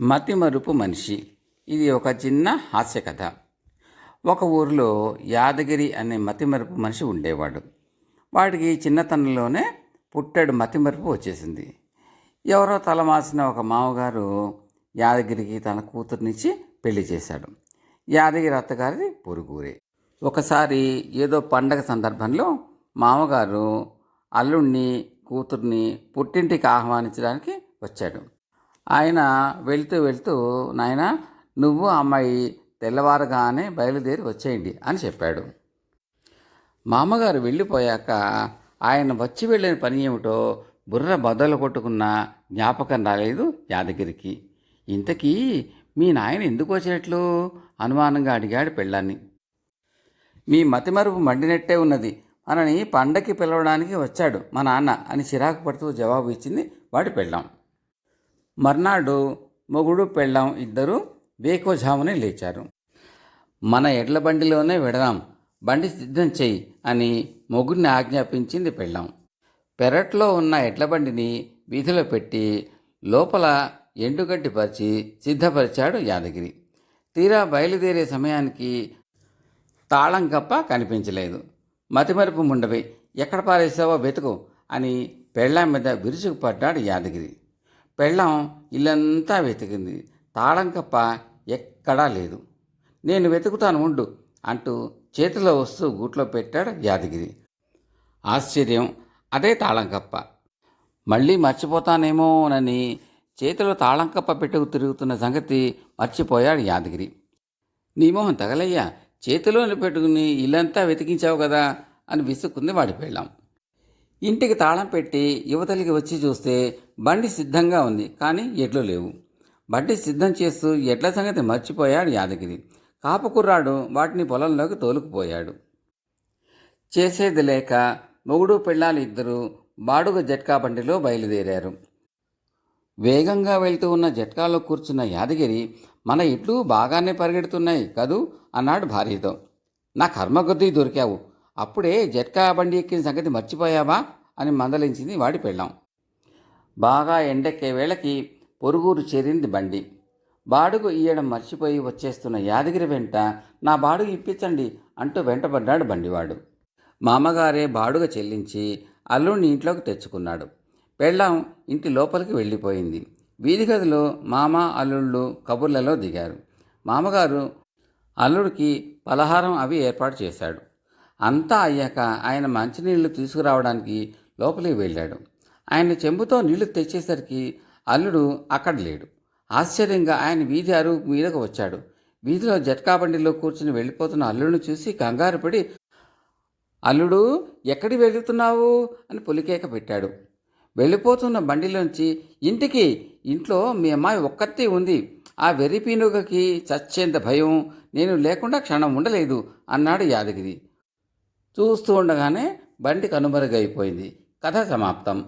మతిమరుపు మనిషి. ఇది ఒక చిన్న హాస్య కథ. ఒక ఊరిలో యాదగిరి అనే మతిమరుపు మనిషి ఉండేవాడు. వాడికి చిన్నతనంలోనే పుట్టాడు మతిమరుపు వచ్చేసింది. ఎవరో తలమాసిన ఒక మామగారు యాదగిరికి తన కూతురునిచ్చి పెళ్ళి చేశాడు. యాదగిరి అత్తగారిది పొరుగురే. ఒకసారి ఏదో పండగ సందర్భంలో మామగారు అల్లుణ్ణి కూతుర్ని పుట్టింటికి ఆహ్వానించడానికి వచ్చాడు. ఆయన వెళ్తూ వెళ్తూ నాయన నువ్వు అమ్మాయి తెల్లవారుగానే బయలుదేరి వచ్చేయండి అని చెప్పాడు. మామగారు వెళ్ళిపోయాక ఆయన వచ్చి వెళ్ళిన పని ఏమిటో బుర్ర బద్దలు కొట్టుకున్న జ్ఞాపకం రాలేదు యాదగిరికి ఇంతకీ మీ నాయన ఎందుకు వచ్చినట్లు? అనుమానంగా అడిగాడు పెళ్ళాన్ని. మీ మతిమరుపు మండినట్టే ఉన్నది. మనని పండకి పిలవడానికి వచ్చాడు మా నాన్న అని చిరాకు పడుతూ జవాబు ఇచ్చింది వాడి పెళ్ళాం. మర్నాడు మొగుడు పెళ్ళాం ఇద్దరు వేకోజామునే లేచారు. మన ఎడ్ల బండిలోనే వెడదాం బండి సిద్ధం చెయ్యి అని మొగుడిని ఆజ్ఞాపించింది పెళ్ళాం. పెరట్లో ఉన్న ఎడ్ల బండిని వీధిలో పెట్టి లోపల ఎండుగడ్డి పరిచి సిద్ధపరిచాడు యాదగిరి. తీరా బయలుదేరే సమయానికి తాళం గప్ప కనిపించలేదు. మతిమరుపు ముండవి ఎక్కడ పారేసావో వెతుకు అని పెళ్ళాం మీద విరుచుకుపడ్డాడు యాదగిరి. పెళ్ళాం ఇల్లంతా వెతికింది. తాళం కప్ప ఎక్కడా లేదు. నేను వెతుకుతాను ఉండు అంటూ చేతిలో వస్తూ గూట్లో పెట్టాడు యాదగిరి. ఆశ్చర్యం అదే తాళం కప్ప. మళ్ళీ మర్చిపోతానేమోనని చేతిలో తాళం కప్ప పెట్టుకు తిరుగుతున్న సంగతి మర్చిపోయాడు యాదగిరి. నీ మొహం తగలయ్యా చేతిలోని పెట్టుకుని ఇల్లంతా వెతికించావు కదా అని విసుక్కుంది వాడి పెళ్ళాం. ఇంటికి తాళం పెట్టి యువతలికి వచ్చి చూస్తే బండి సిద్ధంగా ఉంది కానీ ఎడ్లు లేవు. బండి సిద్ధం చేస్తూ ఎడ్ల సంగతి మర్చిపోయాడు యాదగిరి. కాపకుర్రాడు వాటిని పొలంలోకి తోలుకుపోయాడు. చేసేది లేక మొగుడు పెళ్ళాలు ఇద్దరు బాడుగ జట్కా బండిలో బయలుదేరారు. వేగంగా వెళ్తూ ఉన్న జట్కాలో కూర్చున్న యాదగిరి మన ఇట్లు బాగానే పరిగెడుతున్నాయి కదూ అన్నాడు భార్యతో. నా కర్మగుద్ది దొరికావు. అప్పుడే జట్కా బండి ఎక్కిన సంగతి మర్చిపోయావా? అని మందలించింది వాడి పెళ్ళాం. బాగా ఎండెక్కే వేళకి పొరుగురు చేరింది బండి. బాడుగు ఇయ్యడం మర్చిపోయి వచ్చేస్తున్న యాదగిరి వెంట నా బాడుగు ఇప్పించండి అంటూ వెంటబడ్డాడు బండివాడు. మామగారే బాడుగ చెల్లించి అల్లుడిని ఇంట్లోకి తెచ్చుకున్నాడు. పెళ్ళాం ఇంటి లోపలికి వెళ్ళిపోయింది. వీధి గదిలో మామ అల్లుళ్ళు కబుర్లలో దిగారు. మామగారు అల్లుడికి పలహారం అవి ఏర్పాటు చేశాడు. అంతా అయ్యాక ఆయన మంచినీళ్ళు తీసుకురావడానికి లోపలికి వెళ్ళాడు. ఆయన చెంబుతో నీళ్ళు తెచ్చేసరికి అల్లుడు అక్కడ లేడు. ఆశ్చర్యంగా ఆయన వీధి అరుగు మీదకు వచ్చాడు. వీధిలో జట్కా బండిలో కూర్చుని వెళ్ళిపోతున్న అల్లుడిని చూసి కంగారు పడి అల్లుడు ఎక్కడికి వెళుతున్నావు? అని పులికేక పెట్టాడు. వెళ్ళిపోతున్న బండిలోంచి ఇంటికి ఇంట్లో మీ అమ్మాయి ఒక్కతే ఉంది. ఆ వెర్రి పీనుగకి చచ్చేంత భయం. నేను లేకుండా క్షణం ఉండలేదు అన్నాడు యాదగిరి. చూస్తూ ఉండగానే బండి కనుమరుగైపోయింది. కథ సమాప్తం